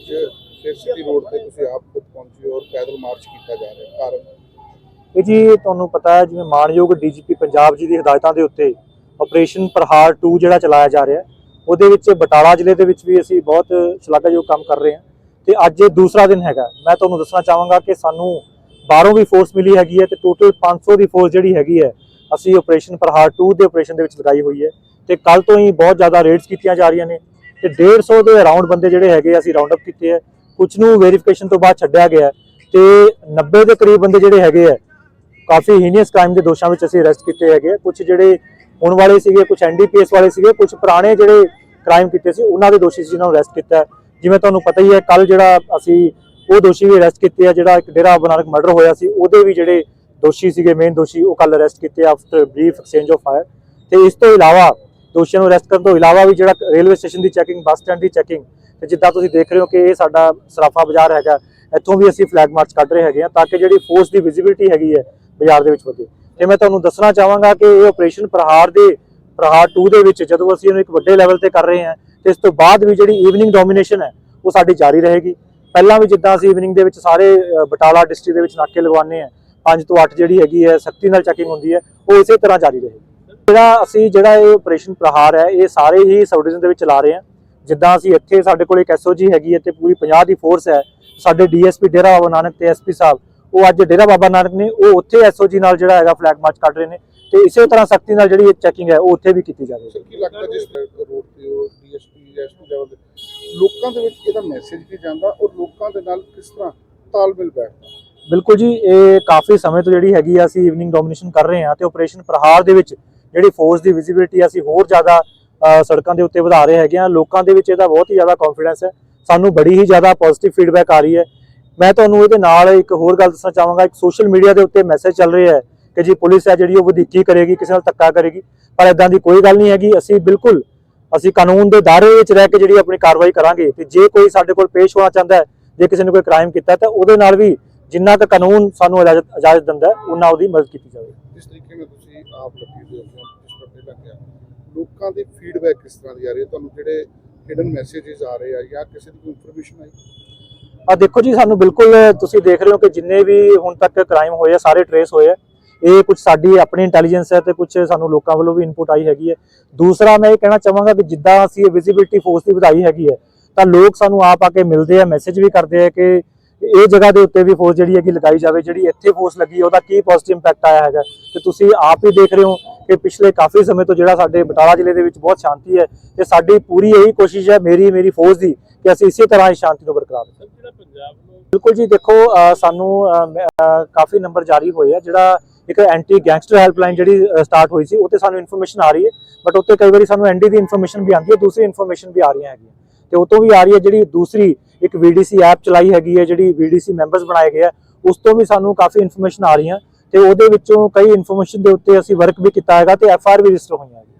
ਅੱਜ ਫਿਰ city road ਤੇ ਤੁਸੀਂ ਆਪ ਖੁਦ ਪਹੁੰਚੇ ਔਰ ਪੈਦਲ ਮਾਰਚ ਕੀਤਾ ਜਾ ਰਿਹਾ ਕਾਰਨ? ਇਹ ਜੀ ਤੁਹਾਨੂੰ ਪਤਾ ਹੈ, ਜਿਵੇਂ ਮਾਨਯੋਗ ਡੀਜੀਪੀ ਪੰਜਾਬ ਜੀ ਦੀ ਹਦਾਇਤਾਂ ਦੇ ਉੱਤੇ ਆਪਰੇਸ਼ਨ ਪ੍ਰਹਾਰ 2 ਜਿਹੜਾ ਚਲਾਇਆ ਜਾ ਰਿਹਾ ਉਹਦੇ ਵਿੱਚ ਬਟਾਲਾ ਜ਼ਿਲ੍ਹੇ ਦੇ ਵਿੱਚ ਵੀ ਅਸੀਂ ਬਹੁਤ ਸ਼ਲਾਘਾਯੋਗ ਕੰਮ ਕਰ ਰਹੇ ਹਾਂ ਤੇ ਅੱਜ ਇਹ ਦੂਸਰਾ ਦਿਨ ਹੈਗਾ। ਮੈਂ ਤੁਹਾਨੂੰ ਦੱਸਣਾ ਚਾਹਾਂਗਾ ਕਿ ਸਾਨੂੰ ਬਾਹਰੋਂ ਵੀ ਫੋਰਸ ਮਿਲੀ ਹੈਗੀ ਹੈ ਤੇ ਟੋਟਲ 500 ਦੀ ਫੋਰਸ ਜਿਹੜੀ ਹੈਗੀ ਹੈ, ਅਸੀਂ ਆਪਰੇਸ਼ਨ ਪ੍ਰਹਾਰ 2 ਦੇ ਆਪਰੇਸ਼ਨ ਦੇ ਵਿੱਚ ਲਗਾਈ ਹੋਈ ਹੈ ਤੇ ਕੱਲ ਤੋਂ ਹੀ ਬਹੁਤ ਜ਼ਿਆਦਾ ਰੇਡਸ ਕੀਤੀਆਂ ਜਾ ਰਹੀਆਂ ਨੇ। ਤੇ 150 ਦੇ ਅਰਾਊਂਡ ਬੰਦੇ ਜਿਹੜੇ ਹੈਗੇ ਆ, ਅਸੀਂ ਰਾਉਂਡ ਅਪ ਕੀਤੇ ਹੈ ਕੁਝ ਨੂੰ ਵੈਰੀਫਿਕੇਸ਼ਨ ਤੋਂ ਬਾਅਦ ਛੱਡਿਆ ਗਿਆ ਹੈ ਤੇ 90 ਦੇ ਕਰੀਬ ਬੰਦੇ ਜਿਹੜੇ ਹੈਗੇ ਆ ਕਾਫੀ ਹੀਨੀਅਸ ਕ੍ਰਾਈਮ ਦੇ ਦੋਸ਼ਾਂ ਵਿੱਚ ਅਸੀਂ ਅਰੈਸਟ ਕੀਤੇ ਹੈਗੇ ਕੁਝ ਜਿਹੜੇ ਹੁਣ ਵਾਲੇ ਸੀਗੇ ਕੁਝ ਐਨਡੀਪੀਐਸ ਵਾਲੇ ਸੀਗੇ ਕੁਝ ਪੁਰਾਣੇ ਜਿਹੜੇ ਕ੍ਰਾਈਮ ਕੀਤੇ ਸੀ ਉਹਨਾਂ ਦੇ ਦੋਸ਼ੀ ਸੀ ਜਿਨ੍ਹਾਂ ਨੂੰ ਅਰੈਸਟ ਕੀਤਾ ਜਿਵੇਂ ਤੁਹਾਨੂੰ ਪਤਾ ਹੀ ਹੈ ਕੱਲ ਜਿਹੜਾ ਅਸੀਂ ਉਹ ਦੋਸ਼ੀ ਵੀ ਅਰੈਸਟ ਕੀਤੇ ਆ ਜਿਹੜਾ ਇੱਕ ਡੇਰਾ ਬਨਾਰਕ ਮਰਡਰ ਹੋਇਆ ਸੀ ਉਹਦੇ ਵੀ ਜਿਹੜੇ ਦੋਸ਼ੀ ਸੀਗੇ ਮੇਨ ਦੋਸ਼ੀ ਉਹ ਕੱਲ ਅਰੈਸਟ ਕੀਤੇ after brief exchange of fire ਤੇ ਇਸ ਤੋਂ ਇਲਾਵਾ ਦੋਸ਼ੀਆਂ ਨੂੰ ਅਰੈਸਟ ਕਰਨ ਤੋਂ ਇਲਾਵਾ ਵੀ ਜਿਹੜਾ ਰੇਲਵੇ ਸਟੇਸ਼ਨ ਦੀ ਚੈਕਿੰਗ, ਬੱਸ ਸਟੈਂਡ ਦੀ ਚੈਕਿੰਗ ਤੇ ਜਿੱਦਾਂ ਤੁਸੀਂ ਦੇਖ ਰਹੇ ਹੋ ਕਿ ਇਹ ਸਾਡਾ ਸਰਾਫਾ ਬਾਜ਼ਾਰ ਹੈਗਾ, ਇੱਥੋਂ ਵੀ ਅਸੀਂ ਫਲੈਗ ਮਾਰਚ ਕੱਢ ਰਹੇ ਹੈਗੇ ਆ ਤਾਂ ਕਿ ਜਿਹੜੀ ਫੋਰਸ ਦੀ ਵਿਜ਼ਿਬਿਲਿਟੀ ਹੈਗੀ ਹੈ ਬਾਜ਼ਾਰ ਦੇ ਵਿੱਚ ਵਧੇ। ਤੇ ਮੈਂ ਤੁਹਾਨੂੰ ਦੱਸਣਾ ਚਾਹਾਂਗਾ ਕਿ ਇਹ ਆਪਰੇਸ਼ਨ ਪ੍ਰਹਾਰ ਦੇ, ਪ੍ਰਹਾਰ 2 ਦੇ ਵਿੱਚ ਜਦੋਂ ਅਸੀਂ ਇਹਨੂੰ ਇੱਕ ਵੱਡੇ ਲੈਵਲ ਤੇ ਕਰ ਰਹੇ ਹਾਂ, ਤੇ ਇਸ ਤੋਂ ਬਾਅਦ ਵੀ ਜਿਹੜੀ ਈਵਨਿੰਗ ਡੋਮੀਨੇਸ਼ਨ ਹੈ, ਉਹ ਸਾਡੀ ਜਾਰੀ ਰਹੇਗੀ। ਪਹਿਲਾਂ ਵੀ ਜਿੱਦਾਂ ਅਸੀਂ ਈਵਨਿੰਗ ਦੇ ਵਿੱਚ ਸਾਰੇ ਬਟਾਲਾ ਡਿਸਟ੍ਰਿਕਟ ਦੇ ਵਿੱਚ ਨਾਕੇ ਲਗਵਾਉਂਦੇ ਆ 5 ਤੋਂ 8 ਜਿਹੜੀ ਹੈਗੀ ਹੈ, ਸਖਤੀ ਨਾਲ ਚੈਕਿੰਗ ਹੁੰਦੀ ਹੈ, ਉਹ ਇਸੇ ਤਰ੍ਹਾਂ ਜਾਰੀ ਰਹੇਗੀ। ਜਿਹੜਾ ਅਸੀਂ ਜਿਹੜਾ ਇਹ ਆਪਰੇਸ਼ਨ ਪ੍ਰਹਾਰ ਹੈ ਇਹ ਸਾਰੇ ਹੀ ਸਬ ਡਿਵੀਜ਼ਨ ਦੇ ਵਿੱਚ ਚਲਾ ਰਹੇ ਹਾਂ। ਜਿੱਦਾਂ ਅਸੀਂ ਇੱਥੇ ਸਾਡੇ ਕੋਲ ਇੱਕ ਐਸਓਜੀ ਹੈਗੀ ਹੈ ਤੇ ਪੂਰੀ 50 ਦੀ ਫੋਰਸ ਹੈ। ਸਾਡੇ ਡੀਐਸਪੀ ਡੇਰਾ ਬਾਬਾ ਨਾਨਕ ਤੇ ਐਸਪੀ ਸਾਹਿਬ ਉਹ ਅੱਜ ਡੇਰਾ ਬਾਬਾ ਨਾਨਕ ਨੇ ਉਹ ਉੱਥੇ ਐਸਓਜੀ ਨਾਲ ਜਿਹੜਾ ਹੈਗਾ ਫਲੈਗ ਮਾਰਚ ਕੱਢ ਰਹੇ ਨੇ ਤੇ ਇਸੇ ਤਰ੍ਹਾਂ ਸਖਤੀ ਨਾਲ ਜਿਹੜੀ ਚੈਕਿੰਗ ਹੈ ਉਹ ਉੱਥੇ ਵੀ ਕੀਤੀ ਸਰ ਕੀ ਲੱਗਦਾ ਜਿਸ ਰੋਡ ਤੇ ਉਹ ਡੀਐਸਪੀ ਐਸਪੀ ਲੈਵਲ ਲੋਕਾਂ ਦੇ ਵਿੱਚ ਇਹਦਾ ਮੈਸੇਜ ਕੀ ਜਾਂਦਾ ਔਰ ਲੋਕਾਂ ਦੇ ਨਾਲ ਕਿਸ ਤਰ੍ਹਾਂ ਤਾਲਮੇਲ ਬੈਠਦਾ? ਬਿਲਕੁਲ ਜੀ ਇਹ ਕਾਫੀ ਸਮੇਂ ਤੋਂ ਜਿਹੜੀ ਹੈਗੀ ਆ ਅਸੀਂ ਈਵਨਿੰਗ ਡੋਮੀਨੇਸ਼ਨ ਕਰ ਰਹੇ ਹਾਂ ਤੇ ਆਪਰੇਸ਼ਨ ਪ੍ਰਹਾਰ ਦੇ ਵਿੱਚ ਜਿਹੜੀ ਫੋਰਸ ਦੀ ਵਿਜ਼ਿਬਿਲਿਟੀ ਅਸੀਂ ਹੋਰ ਜ਼ਿਆਦਾ ਸੜਕਾਂ ਦੇ ਉੱਤੇ ਵਧਾ ਰਹੇ ਹੈਗੇ ਆ। ਲੋਕਾਂ ਦੇ ਵਿੱਚ ਇਹਦਾ ਬਹੁਤ ਹੀ ਜ਼ਿਆਦਾ ਕੌਨਫੀਡੈਂਸ ਹੈ। ਸਾਨੂੰ ਬੜੀ ਹੀ ਜ਼ਿਆਦਾ ਪੋਜ਼ਿਟਿਵ ਫੀਡਬੈਕ ਆ ਰਹੀ ਹੈ। ਮੈਂ ਤੁਹਾਨੂੰ ਇਹਦੇ ਨਾਲ ਇੱਕ ਹੋਰ ਗੱਲ ਦੱਸਣਾ ਚਾਹਾਂਗਾ। ਇੱਕ ਸੋਸ਼ਲ ਮੀਡੀਆ ਦੇ ਉੱਤੇ ਮੈਸੇਜ ਚੱਲ ਰਿਹਾ ਹੈ ਕਿ ਜੀ ਪੁਲਿਸ ਹੈ ਜਿਹੜੀ ਉਹ ਵਧੀਕੀ ਕਰੇਗੀ, ਕਿਸੇ ਨਾਲ ਧੱਕਾ ਕਰੇਗੀ। ਪਰ ਇਦਾਂ ਦੀ ਕੋਈ ਗੱਲ ਨਹੀਂ ਹੈਗੀ। ਅਸੀਂ ਬਿਲਕੁਲ, ਅਸੀਂ ਕਾਨੂੰਨ ਦੇ ਦਾਇਰੇ ਵਿੱਚ ਰਹਿ ਕੇ ਜਿਹੜੀ ਆਪਣੀ ਕਾਰਵਾਈ ਕਰਾਂਗੇ। ਤੇ ਜੇ ਕੋਈ ਸਾਡੇ ਕੋਲ ਪੇਸ਼ ਹੋਣਾ ਚਾਹੁੰਦਾ ਹੈ, ਜੇ ਕਿਸੇ ਨੇ ਕੋਈ ਕ੍ਰਾਈਮ ਕੀਤਾ ਤਾਂ ਉਹਦੇ ਨਾਲ ਵੀ ਜਿੰਨਾ ਕੁ ਕਾਨੂੰਨ ਸਾਨੂੰ ਇਜਾਜ਼ਤ ਇਜਾਜ਼ਤ ਦਿੰਦਾ ਉਹਨਾਂ ਉਹਦੀ ਮਦਦ ਕੀਤੀ ਜਾਵੇ। ਜਿਸ ਤਰੀਕੇ ਨਾਲ ਤੁਸੀਂ ਆਪ ਲੱਗੀ ਦੇ ਹੋ ਜਿਸ ਪਹਿਲਾਂ ਕਿਹਾ ਲੋਕਾਂ ਦੀ ਫੀਡਬੈਕ ਕਿਸ ਤਰ੍ਹਾਂ ਦੀ ਆ ਰਹੀ ਹੈ? ਤੁਹਾਨੂੰ ਜਿਹੜੇ ਹਿਡਨ ਮੈਸੇजेस ਆ ਰਹੇ ਆ ਜਾਂ ਕਿਸੇ ਦੀ ਕੋਈ ਇਨਫੋਰਮੇਸ਼ਨ ਆਈ? ਆ ਦੇਖੋ ਜੀ ਸਾਨੂੰ ਬਿਲਕੁਲ ਤੁਸੀਂ ਦੇਖ ਰਹੇ ਹੋ ਕਿ ਜਿੰਨੇ ਵੀ ਹੁਣ ਤੱਕ ਕ੍ਰਾਈਮ ਹੋਏ ਆ ਸਾਰੇ ਟਰੇਸ ਹੋਏ ਆ। ਇਹ ਕੁਝ ਸਾਡੀ ਆਪਣੀ ਇੰਟੈਲੀਜੈਂਸ ਹੈ ਤੇ ਕੁਝ ਸਾਨੂੰ ਲੋਕਾਂ ਵੱਲੋਂ ਵੀ ਇਨਪੁਟ ਆਈ ਹੈਗੀ ਹੈ। ਦੂਸਰਾ ਮੈਂ ਇਹ ਕਹਿਣਾ ਚਾਹਾਂਗਾ ਕਿ ਜਿੱਦਾਂ ਅਸੀਂ ਇਹ ਵਿਜ਼ਿਬਿਲਿਟੀ ਫੋਰਸ ਦੀ ਵਧਾਈ ਹੈਗੀ ਹੈ ਤਾਂ ਲੋਕ ਸਾਨੂੰ ਆਪ ਆ ਕੇ ਮਿਲਦੇ ਆ ਮੈਸੇਜ ਵੀ ਕਰਦੇ ਆ ਕਿ ਇਹ ਜਗ੍ਹਾ ਦੇ ਉੱਤੇ ਵੀ ਫੋਰਸ ਜਿਹੜੀ ਹੈਗੀ ਲਗਾਈ ਜਾਵੇ ਜਿਹੜੀ ਇੱਥੇ ਫੋਰਸ ਲੱਗੀ ਉਹਦਾ ਕੀ ਪੋਜ਼ਿਟਿਵ ਇੰਪੈਕਟ ਆਇਆ ਹੈਗਾ? ਤੇ ਤੁਸੀਂ ਆਪ ਹੀ ਦੇਖ ਰਹੇ ਹੋ ਕਿ ਪਿਛਲੇ ਕਾਫੀ ਸਮੇਂ ਤੋਂ ਜਿਹੜਾ ਸਾਡੇ ਬਟਾਲਾ ਜ਼ਿਲ੍ਹੇ ਦੇ ਵਿੱਚ ਬਹੁਤ ਸ਼ਾਂਤੀ ਹੈ ਤੇ ਸਾਡੀ ਪੂਰੀ ਇਹੀ ਕੋਸ਼ਿਸ਼ ਹੈ ਮੇਰੀ ਮੇਰੀ ਫੋਰਸ ਦੀ ਕਿ ਅਸੀਂ ਇਸੇ ਤਰ੍ਹਾਂ ਹੀ ਸ਼ਾਂਤੀ ਨੂੰ ਬਰਕਰਾਰ ਰੱਖੀਏ। ਜਿਹੜਾ ਪੰਜਾਬ ਨੂੰ ਬਿਲਕੁਲ ਜੀ ਦੇਖੋ ਸਾਨੂੰ ਕਾਫੀ ਨੰਬਰ ਜਾਰੀ ਹੋਏ ਆ ਜਿਹੜਾ ਇੱਕ ਐਂਟੀ ਗੈਂਗਸਟਰ ਹੈਲਪਲਾਈਨ ਜਿਹੜੀ ਸਟਾਰਟ ਹੋਈ ਸੀ ਉਹ ਤੇ ਸਾਨੂੰ ਇਨਫੋਰਮੇਸ਼ਨ ਆ ਰਹੀ ਹੈ ਬਟ ਉੱਤੇ ਕਈ ਵਾਰੀ ਸਾਨੂੰ ਐਨਡੀ ਦੀ ਇਨਫੋਰਮੇਸ਼ਨ ਵੀ ਆਉਂਦੀ ਹੈ ਦੂਸਰੀ ਇਨਫੋਰਮੇਸ਼ਨ ਵੀ ਆ ਰਹੀਆਂ ਹੈਗੀਆਂ। ਤੇ ਉਹ ਤੋਂ ਵੀ ਆ ਰਹੀ ਹੈ ਜਿਹੜੀ ਦੂਸਰੀ ਇੱਕ ਵੀਡੀਸੀ ਐਪ ਚਲਾਈ ਹੈਗੀ ਹੈ, ਜਿਹੜੀ ਵੀਡੀਸੀ ਮੈਂਬਰਸ ਬਣਾਏ ਗਏ ਆ, ਉਸ ਤੋਂ ਵੀ ਸਾਨੂੰ ਕਾਫੀ ਇਨਫੋਰਮੇਸ਼ਨ ਆ ਰਹੀਆਂ। ਤੇ ਉਹਦੇ ਵਿੱਚੋਂ ਕਈ ਇਨਫੋਰਮੇਸ਼ਨ ਦੇ ਉੱਤੇ ਅਸੀਂ ਵਰਕ ਵੀ ਕੀਤਾ ਹੈਗਾ ਤੇ ਐਫ ਆਰ ਵੀ ਰਜਿਸਟਰ ਹੋਈਆਂ ਹੈਗੀਆਂ।